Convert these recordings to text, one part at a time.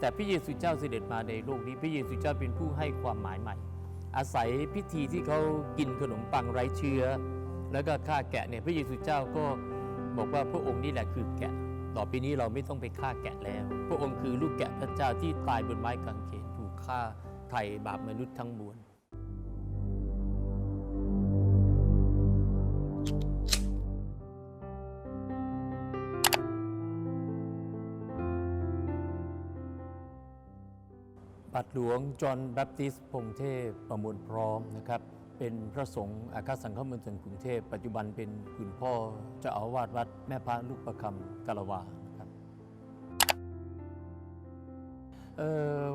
แต่พระเยซูเจ้าเสด็จมาในโลกนี้พระเยซูเจ้าเป็นผู้ให้ความหมายใหม่ อาศัยพิธีที่เขากินขนมปังไร้เชื้อ แล้วก็ฆ่าแกะเนี่ยพระเยซูเจ้าก็บอกว่าพระองค์นี่แหละคือแกะ ต่อไปนี้เราไม่ต้องไปฆ่าแกะแล้ว พระองค์คือลูกแกะพระเจ้าที่ตายบนไม้กางเขนถูกฆ่าไถ่บาปมนุษย์ทั้งมวล บัตรหลวงจอห์นแบปติสต์พงเทพประมวลพร้อมนะครับ เป็นพระสงฆ์อาคาสังฆมณฑลกรุงเทพปัจจุบันเป็นคุณพ่อเจ้าอาวาสวัด แม่พระลูกประคำกาลวานะครับ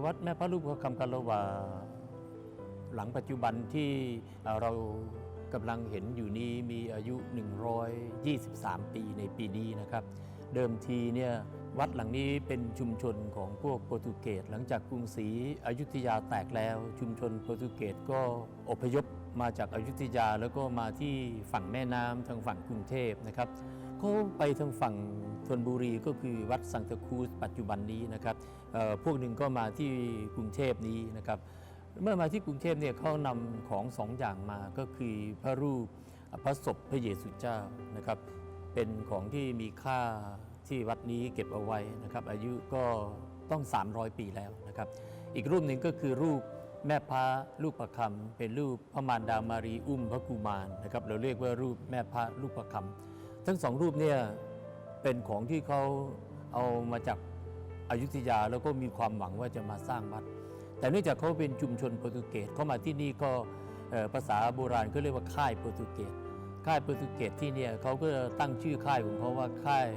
วัดแม่พระลูกประคำกาลวา หลังปัจจุบันที่เเรากำลังเห็นอยู่นี้มีอายุ 123 ปีในปีนี้นะครับ เดิมทีเนี่ย วัดหลังนี้เป็นชุมชนของพวกโปรตุเกสหลังจากกรุงศรีอยุธยาแตกแล้ว ชุมชนโปรตุเกสก็อพยพมาจากอายุธยาแล้วก็มาที่ฝั่งแม่น้ำทางฝั่งกรุงเทพนะครับเขาไปทางฝั่งธนบุรีก็คือวัดสังตะคูสปัจจุบันนี้นะครับพวกหนึ่งก็มาที่กรุงเทพนี้นะครับ เมื่อมาที่กรุงเทพเนี่ยเขานำของสองอย่างมาก็คือพระรูปพระศพพระเยซูเจ้านะครับ เป็นของที่มีค่า ที่วัดนี้เก็บเอาไว้นะครับ อายุก็ต้อง 300 ปีแล้วนะครับ อีกรูปหนึ่งก็คือรูปแม่พระลูกประคำเป็นรูปพระมารดามารีอุ้มพระกุมารนะครับเราเรียกว่ารูปแม่พระลูกประคำทั้งสองรูปเนี่ยเป็นของที่เขาเอามาจากอายุทยาแล้วก็มีความหวังว่าจะมาสร้างวัด แต่เนื่องจากเขาเป็นชุมชนโปรตุเกสเขามาที่นี่ก็ภาษาโบราณก็เรียกว่าค่ายโปรตุเกสค่ายโปรตุเกสที่เนี่ยเขาก็ตั้งชื่อค่ายของเขาว่าค่าย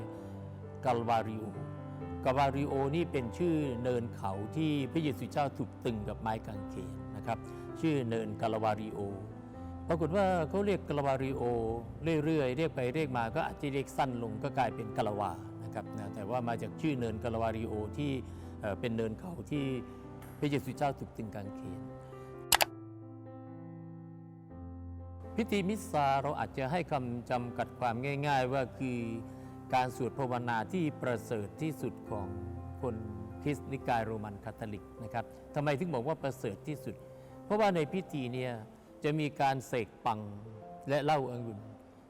กาลวาริโอกาลวาริโอนี่เป็นชื่อเนินเขาที่พระเยซูเจ้าถูกตึงกับไม้กางเขนนะครับ ชื่อเนินกาลวาริโอ ปรากฏว่าเขาเรียกกาลวาริโอเรื่อยๆเรียกไปเรียกมาก็อาจจะเรียกสั้นลงก็กลายเป็นกาลวานะครับนะแต่ว่ามาจากชื่อเนินกาลวาริโอที่เอ่อเป็นเนินเขาที่พระเยซูเจ้าถูกตึงกางเขนพิธีมิสซาเราอาจจะให้คำจำกัดความง่าย ๆ ว่าคือ การสวดภาวนาที่ประเสริฐที่สุดของคนคริสต์นิกายโรมันคาทอลิกนะครับทำไมถึงบอกว่าประเสริฐที่สุด เพราะว่าในพิธีเนี่ยจะมีการเสกปังและเล้าอังุ่น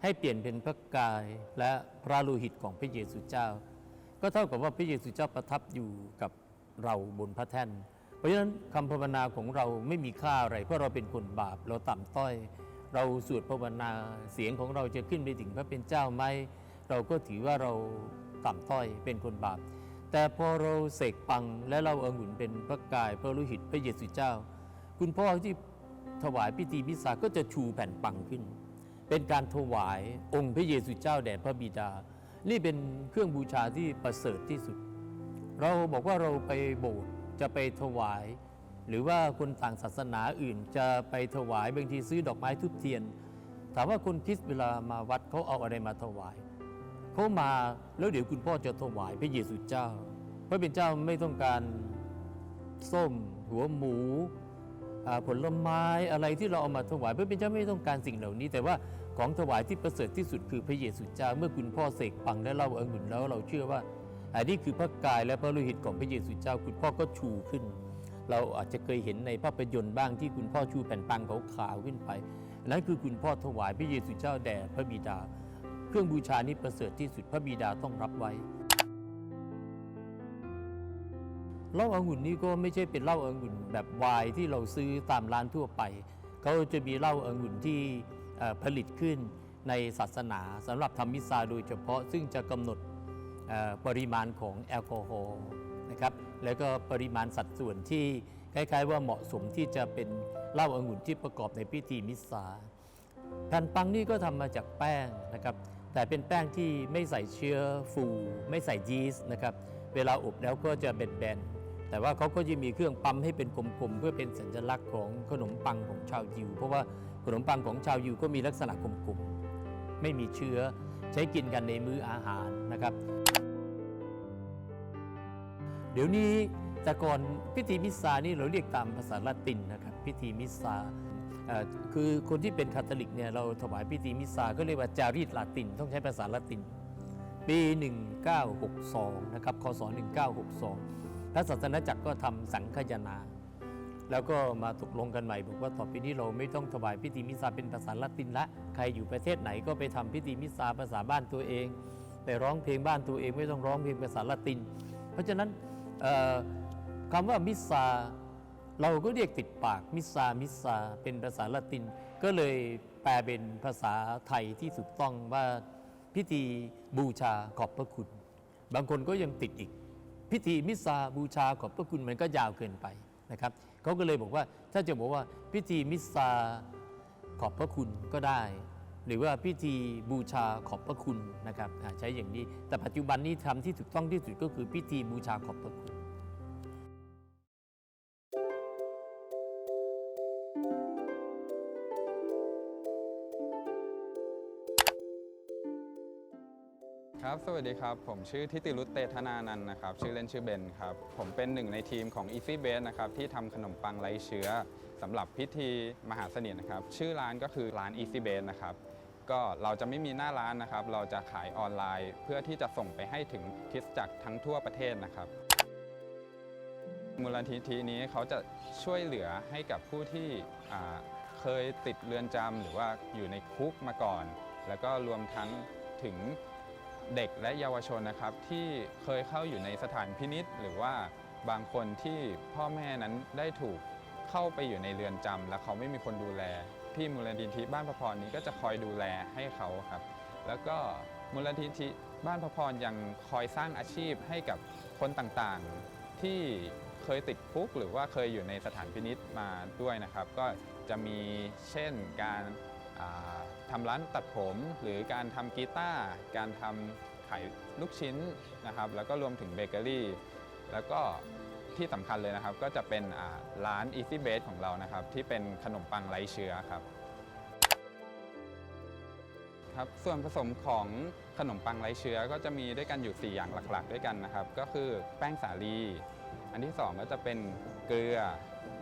ให้เปลี่ยนเป็นพระกายและพระโลหิตของพระเยซูเจ้า ก็เท่ากับว่าพระเยซูเจ้าประทับอยู่กับเราบนพระแท่น เพราะฉะนั้นคำภาวนาของเราไม่มีค่าอะไร เพราะเราเป็นคนบาปเราต่ำต้อย เราสวดภาวนาเสียงของเราจะขึ้นไปถึงพระเป็นเจ้าไหม เราก็ถือว่าเราต่ำต้อยเป็นคนบาป แต่พอเราเสกปังและเราเอาหุ่นเป็นพระกาย พระโลหิตพระเยซูเจ้า คุณพ่อที่ถวายพิธีมิสาก็จะชูแผ่นปังขึ้น เป็นการถวายองค์พระเยซูเจ้าแด่พระบิดา นี่เป็นเครื่องบูชาที่ประเสริฐที่สุด เราบอกว่าเราไปโบสถ์จะไปถวาย หรือว่าคนต่างศาสนาอื่นจะไปถวายบางทีซื้อดอกไม้ทุบเทียน ถามว่าคนคริสต์เวลามาวัดเขาเอาอะไรมาถวาย เขามาแล้วเดี๋ยวคุณพ่อจะถวายพระเยซูเจ้า พระเป็นเจ้าไม่ต้องการส้ม หัวหมูผลไม้อะไรที่เราเอามาถวายพระเป็นเจ้าไม่ต้องการสิ่งเหล่านี้ แต่ว่าของถวายที่ประเสริฐที่สุดคือพระเยซูเจ้า เมื่อคุณพ่อเสกปังและเล่าองุ่นแล้วเราเชื่อว่าอันนี้คือพระกายและพระโลหิตของพระเยซูเจ้า คุณพ่อก็ชูขึ้น เราอาจจะเคยเห็นในภาพยนตร์บ้างที่คุณพ่อชูแผ่นปังขาวๆขึ้นไปนนั้นคือคุณพ่อถวายพระเยซูเจ้าแด่พระบิดา เครื่องบูชานี้ประเสริฐที่สุดพระบิดาต้องรับไว้เหล้าองุ่นนี่ก็ไม่ใช่เป็นเหล้าองุ่นแบบไวน์ที่เราซื้อตามร้านทั่วไป เขาจะมีเหล้าองุ่นที่ผลิตขึ้นในศาสนาสำหรับทำมิสซาโดยเฉพาะซึ่งจะกำหนดปริมาณของแอลกอฮอล์นะครับแล้วก็ปริมาณสัดส่วนที่คล้ายๆ ว่าเหมาะสมที่จะเป็นเหล้าองุ่นที่ประกอบในพิธีมิสซาแผ่นปังนี่ก็ทำมาจากแป้งนะครับ แต่เป็นแป้งที่ไม่ใส่เชื้อฟู ไม่ใส่ยีสต์นะครับ เวลาอบแล้วก็จะเป็นแบนๆแต่ว่าเขาก็จะมีเครื่องปั๊มให้เป็นกลมๆ เพื่อเป็นสัญลักษณ์ของขนมปังของชาวยิว เพราะว่าขนมปังของชาวยิวก็มีลักษณะกลมๆ ไม่มีเชื้อใช้กินกันในมื้ออาหารนะครับ เดี๋ยวนี้แต่ก่อนพิธีมิสซานี่เราเรียกตามภาษาละตินนะครับ พิธีมิสซา คือคนที่เป็นคาทอลิกเนี่ยเราถวายพิธีมิสซาก็เรียกว่าจารีตลาติน ต้องใช้ภาษาละติน ปี 1962 นะครับคศ1962 พระศาสนาจักรก็ทำสังฆยนา แล้วก็มาตกลงกันใหม่บอกว่าต่อไปนี้เราไม่ต้องถวายพิธีมิสซาเป็นภาษาละตินละ ใครอยู่ประเทศไหนก็ไปทำพิธีมิสซาภาษาบ้านตัวเองไปร้องเพลงบ้านตัวเองไม่ต้องร้องเพลงภาษาละติน เพราะฉะนั้นคำว่ามิสซา เราก็เรียกติดปากมิสซามิสซาเป็นภาษาละติน ก็เลยแปลเป็นภาษาไทยที่ถูกต้องว่าพิธีบูชาขอบพระคุณ บางคนก็ยังติดอีก พิธีมิสซาบูชาขอบพระคุณมันก็ยาวเกินไปนะครับเขาก็เลยบอกว่าถ้าจะบอกว่าพิธีมิสซาขอบพระคุณก็ได้ หรือว่าพิธีบูชาขอบพระคุณนะครับใช้อย่างนี้ แต่ปัจจุบันนี้ทำที่ถูกต้องที่สุดก็คือพิธีบูชาขอบพระคุณ ครับ สวัสดีครับ ผมชื่อทิติรุตเตธนานันท์นะครับ ชื่อเล่นชื่อเบนครับ ผมเป็นหนึ่งในทีมของ Easy Base นะครับ ที่ทำขนมปังไร้เชื้อสำหรับพิธีมหาเสนียนะครับ ชื่อร้านก็คือร้าน Easy Base นะครับ ก็เราจะไม่มีหน้าร้านนะครับ เราจะขายออนไลน์ เพื่อที่จะส่งไปให้ถึงคริสตจักรทั้งทั่วประเทศนะครับ มูลนิธินี้เขาจะช่วยเหลือให้กับผู้ที่เคยติดเรือนจำหรือว่าอยู่ในคุกมาก่อน แล้วก็รวมทั้งถึง เด็กและเยาวชนนะครับที่เคยเข้าอยู่ในสถานพินิษหรือว่าบางคนที่พ่อแม่นั้นได้ถูกเข้าไปอยู่ในเรือนจำและเขาไม่มีคนดูแล พี่มูลนิธิบ้านพระพรนี้ก็จะคอยดูแลให้เขาครับ แล้วก็มูลนิธิบ้านพระพรยังคอยสร้างอาชีพให้กับคนต่างๆ ที่เคยติดคุกหรือว่าเคยอยู่ในสถานพินิษมาด้วยนะครับ ก็จะมีเช่นการ ทำร้านตัดผมหรือการทำกีตาร์การทำขายลูกชิ้นนะครับ แล้วก็รวมถึงเบเกอรี่ แล้วก็ที่สำคัญเลยนะครับ ก็จะเป็นร้าน Easy Bake ของเรานะครับ ที่เป็นขนมปังไร้เชื้อครับครับส่วนผสมของขนมปังไร้เชื้อก็จะมีด้วยกันอยู่ 4 อย่างหลักๆ ด้วยกันนะครับ ก็คือแป้งสาลี อันที่ 2 ก็จะเป็นเกลือ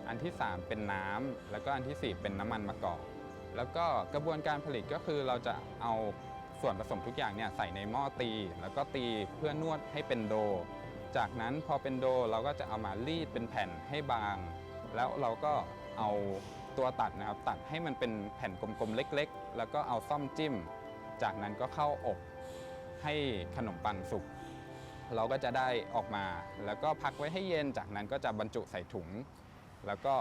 อันที่ 3 เป็นน้ำแล้วก็อันทีสี่4 เป็นน้ำมันมะกอก แล้วก็กระบวนการผลิตก็คือเราจะเอาส่วนผสมทุกอย่างเนี่ยใส่ในหม้อตี แล้วก็ตีเพื่อนวดให้เป็นโด จากนั้นพอเป็นโดเราก็จะเอามารีดเป็นแผ่นให้บาง แล้วเราก็เอาตัวตัดนะครับตัดให้มันเป็นแผ่นกลมๆเล็ก ๆ แล้วก็เอาซ่อมจิ้ม จากนั้นก็เข้าอบให้ขนมปังสุกเราก็จะได้ออกมา แล้วก็พักไว้ให้เย็นจากนั้นก็จะบรรจุใส่ถุง แล้วก็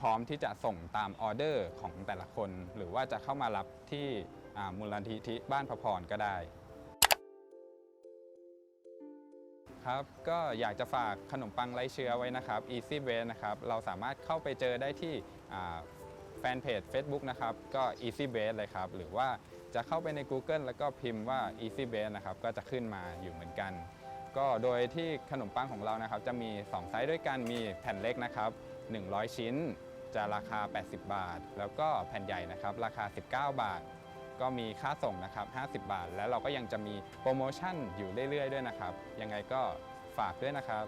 พร้อมที่จะส่งตามออเดอร์ของแต่ละคน หรือว่าจะเข้ามารับที่มูลนิธิบ้านพระพรก็ได้ครับก็อยากจะฝากขนมปังไร้เชื้อไว้นะครับ Easy b a s e นะครับเราสามารถเข้าไปเจอได้ที่แฟนเพจ Facebook นะครับก็ Easy b a s e เลยครับ หรือว่าจะเข้าไปใน Google แล้วก็พิมพ์ว่า Easy b a s e นะครับก็จะขึ้นมาอยู่เหมือนกัน ก็โดยที่ขนมปังของเรานะครับ จะมี 2 ไซส์ด้วยกันมีแผ่นเล็กนะครับ 100 ชิ้น จะราคา 80 บาท แล้วก็แผ่นใหญ่นะครับ ราคา 19 บาท ก็มีค่าส่งนะครับ 50 บาท แล้วเราก็ยังจะมีโปรโมชั่นอยู่เรื่อยๆ ด้วยนะครับ ยังไงก็ฝากด้วยนะครับ